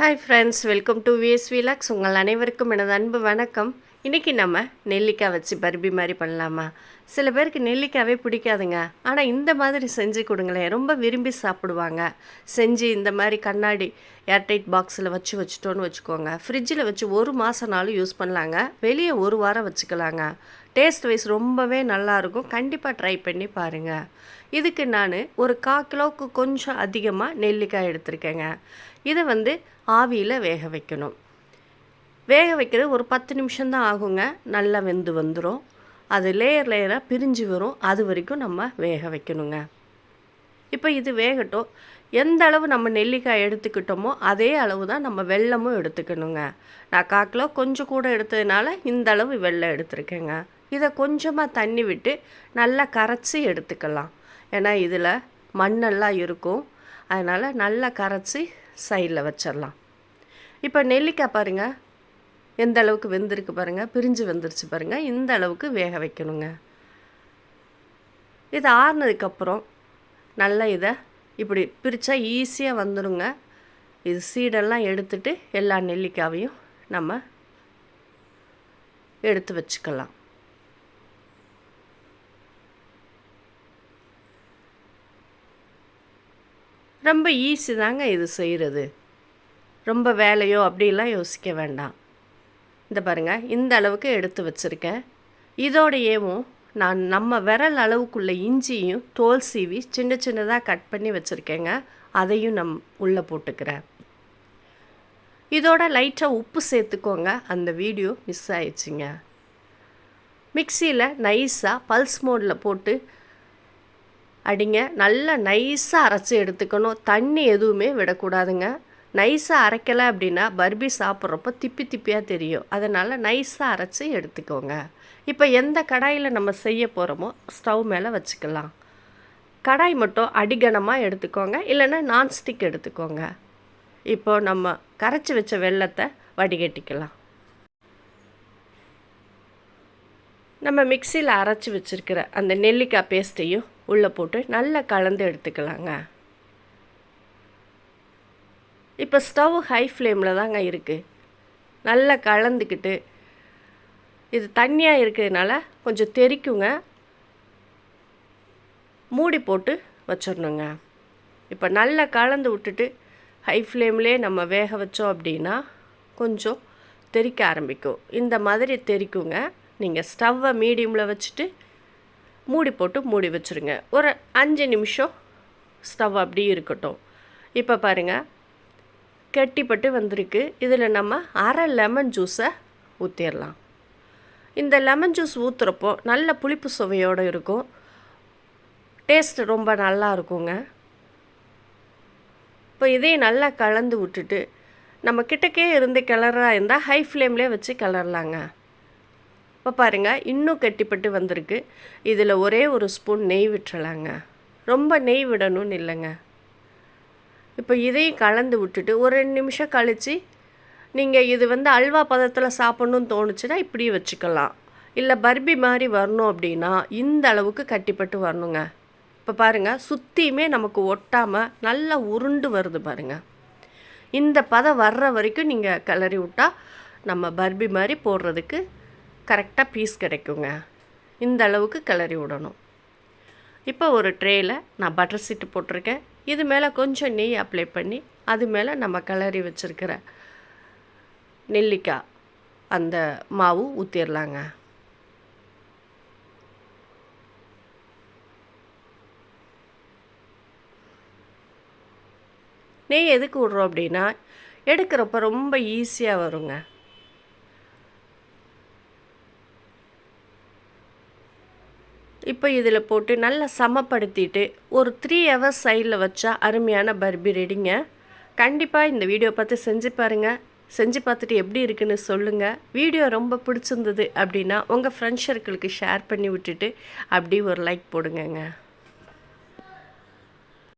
Hi friends welcome to VS vlogs உங்கள் அனைவருக்கும் எனது அன்பு வணக்கம். இன்றைக்கி நம்ம நெல்லிக்காய் வச்சு பர்பி மாதிரி பண்ணலாமா? சில பேருக்கு நெல்லிக்காவே பிடிக்காதுங்க. ஆனால் இந்த மாதிரி செஞ்சு கொடுங்களேன். ரொம்ப விரும்பி சாப்பிடுவாங்க. செஞ்சு இந்த மாதிரி கண்ணாடி ஏர்டைட் பாக்ஸில் வச்சு வச்சுட்டோன்னு வச்சுக்கோங்க. ஃப்ரிட்ஜில் வச்சு ஒரு மாதம்னாலும் யூஸ் பண்ணலாங்க. வெளியே ஒரு வாரம் வச்சுக்கலாங்க. டேஸ்ட் வைஸ் ரொம்பவே நல்லாயிருக்கும் கண்டிப்பாக ட்ரை பண்ணி பாருங்கள் இதுக்கு நான் ஒரு கால் கிலோவுக்கு கொஞ்சம் அதிகமாக நெல்லிக்காய் எடுத்திருக்கேங்க. இதை வந்து ஆவியில் வேக வைக்கணும். வேக வைக்கிறது ஒரு பத்து நிமிஷம்தான் ஆகுங்க. நல்லா வெந்து வந்துடும் அது லேயர் லேயராக பிரிஞ்சு வரும். அது வரைக்கும் நம்ம வேக வைக்கணுங்க. இப்போ இது வேகட்டும். எந்த அளவு நம்ம நெல்லிக்காய் எடுத்துக்கிட்டோமோ அதே அளவு தான் நம்ம வெள்ளமும் எடுத்துக்கணுங்க. நான் காக்கிலோ கொஞ்சம் கூட எடுத்ததுனால இந்த அளவு வெள்ளம் எடுத்துருக்கேங்க. இதை கொஞ்சமாக தண்ணி விட்டு நல்லா கரைச்சி எடுத்துக்கலாம். ஏன்னா இதில் மண்ணெல்லாம் இருக்கும். அதனால் நல்லா கரைச்சி சைடில் வச்சிடலாம் இப்போ நெல்லிக்காய் பாருங்கள் எந்த அளவுக்கு வெந்திருக்கு பாருங்கள் பிரிஞ்சு வெந்துருச்சு பாருங்கள் இந்த அளவுக்கு வேக வைக்கணுங்க. இது ஆறுனதுக்கப்புறம் நல்லா இதை இப்படி பிரித்தா ஈஸியாக வந்துடுங்க இது சீடெல்லாம் எடுத்துட்டு எல்லா நெல்லிக்காவையும் நம்ம எடுத்து வச்சுக்கலாம். ரொம்ப ஈஸி தாங்க இது செய்கிறது ரொம்ப வேலையோ அப்படிலாம் யோசிக்க வேண்டாம். இந்த பாருங்கள் இந்த அளவுக்கு எடுத்து வச்சுருக்கேன். இதோடையேவும் நான் நம்ம விரல் அளவுக்குள்ள இஞ்சியும் தோல் சீவி சின்ன சின்னதாக கட் பண்ணி வச்சுருக்கேங்க. அதையும் நம் உள்ளே போட்டுக்கிறேன். இதோட லைட்டாக உப்பு சேர்த்துக்கோங்க. அந்த வீடியோ மிஸ் ஆயிடுச்சுங்க. மிக்சியில் நைஸாக பல்ஸ் மோடில் போட்டு அடிங்க. நல்லா நைஸாக அரைச்சி எடுத்துக்கணும். தண்ணி எதுவுமே விடக்கூடாதுங்க. நைஸாக அரைக்கலை அப்படின்னா பர்பி சாப்பிட்றப்போ திப்பி திப்பியாக தெரியும். அதனால் நைஸாக அரைச்சி எடுத்துக்கோங்க. இப்போ எந்த கடாயில் நம்ம செய்ய போகிறோமோ ஸ்டவ் மேலே வச்சுக்கலாம். கடாய் மட்டும் அடிகனமாக எடுத்துக்கோங்க. இல்லைன்னா நான்ஸ்டிக் எடுத்துக்கோங்க. இப்போ நம்ம கரைச்சி வச்ச வெள்ளத்தை வடிகட்டிக்கலாம். நம்ம மிக்சியில் அரைச்சி வச்சுருக்கிற அந்த நெல்லிக்காய் பேஸ்ட்டையும் உள்ளே போட்டு நல்லா கலந்து எடுத்துக்கலாங்க. இப்போ ஸ்டவ் ஹை ஃப்ளேமில் தாங்க இருக்குது நல்லா கலந்துக்கிட்டு இது தண்ணியாக இருக்கிறதுனால கொஞ்சம் தெறிக்குங்க மூடி போட்டு வச்சிடணுங்க. இப்போ நல்லா கலந்து விட்டுட்டு ஹை ஃப்ளேம்லேயே நம்ம வேக வச்சோம் அப்படின்னா கொஞ்சம் தெறிக்க ஆரம்பிக்கும். இந்த மாதிரி தெறிக்குங்க நீங்கள் ஸ்டவ்வை மீடியமில் வச்சுட்டு மூடி போட்டு மூடி வச்சுருங்க. ஒரு அஞ்சு நிமிஷம் ஸ்டவ் அப்படி இருக்கட்டும். இப்போ பாருங்கள் கெட்டிப்பட்டு வந்திருக்கு. இதில் நம்ம அரை லெமன் ஜூஸை ஊற்றிடலாம் இந்த லெமன் ஜூஸ் ஊற்றுறப்போ நல்ல புளிப்பு சுவையோடு இருக்கும். டேஸ்ட் ரொம்ப நல்லா இருக்குங்க. இப்போ இதையும் நல்லா கலந்து விட்டுட்டு நம்ம கிட்டக்கே இருந்து கிளறா இருந்தால் ஹை ஃப்ளேம்லேயே வச்சு கிளறலாங்க. இப்போ பாருங்கள் இன்னும் கெட்டிப்பட்டு வந்திருக்கு. இதில் ஒரே ஒரு ஸ்பூன் நெய் விட்டுறலாங்க. ரொம்ப நெய் விடணும்னு இல்லைங்க. இப்போ இதையும் கலந்து விட்டுட்டு ஒரு ரெண்டு நிமிஷம் கழித்து நீங்கள் இது வந்து அல்வா பதத்தில் சாப்பிட்ணுன்னு தோணுச்சுன்னா இப்படியே வச்சுக்கலாம். இல்லை பர்பி மாதிரி வரணும் அப்படின்னா இந்த அளவுக்கு கட்டிப்பட்டு வரணுங்க. இப்போ பாருங்கள் சுற்றியுமே நமக்கு ஒட்டாமல் நல்லா உருண்டு வருது பாருங்கள் இந்த பதம் வர்ற வரைக்கும் நீங்கள் கிளறி விட்டால் நம்ம பர்பி மாதிரி போடுறதுக்கு கரெக்டாக பீஸ் கிடைக்குங்க. இந்த அளவுக்கு கிளறி விடணும். இப்போ ஒரு ட்ரேயில் நான் பட்டர் சீட்டு போட்டிருக்கேன். இது மேலே கொஞ்சம் நெய் அப்ளை பண்ணி அது மேலே நம்ம கிளறி வச்சுருக்கிற நெல்லிக்காய் அந்த மாவு ஊற்றிடலாங்க நெய் எதுக்கு விட்றோம் அப்படின்னா எடுக்கிறப்ப ரொம்ப ஈஸியாக வருங்க. இப்போ இதில் போட்டு நல்லா சமப்படுத்திட்டு ஒரு த்ரீ ஹவர்ஸ் சைடில் வச்சா அருமையான பர்பி ரெடிங்க. கண்டிப்பாக இந்த வீடியோ பார்த்து செஞ்சு பாருங்கள் செஞ்சு பார்த்துட்டு எப்படி இருக்குன்னு சொல்லுங்கள் வீடியோ ரொம்ப பிடிச்சிருந்தது அப்படின்னா உங்கள் ஃப்ரெண்ட்ஸ் சர்க்கிளுக்கு ஷேர் பண்ணி விட்டுட்டு அப்படி ஒரு லைக் போடுங்கங்க.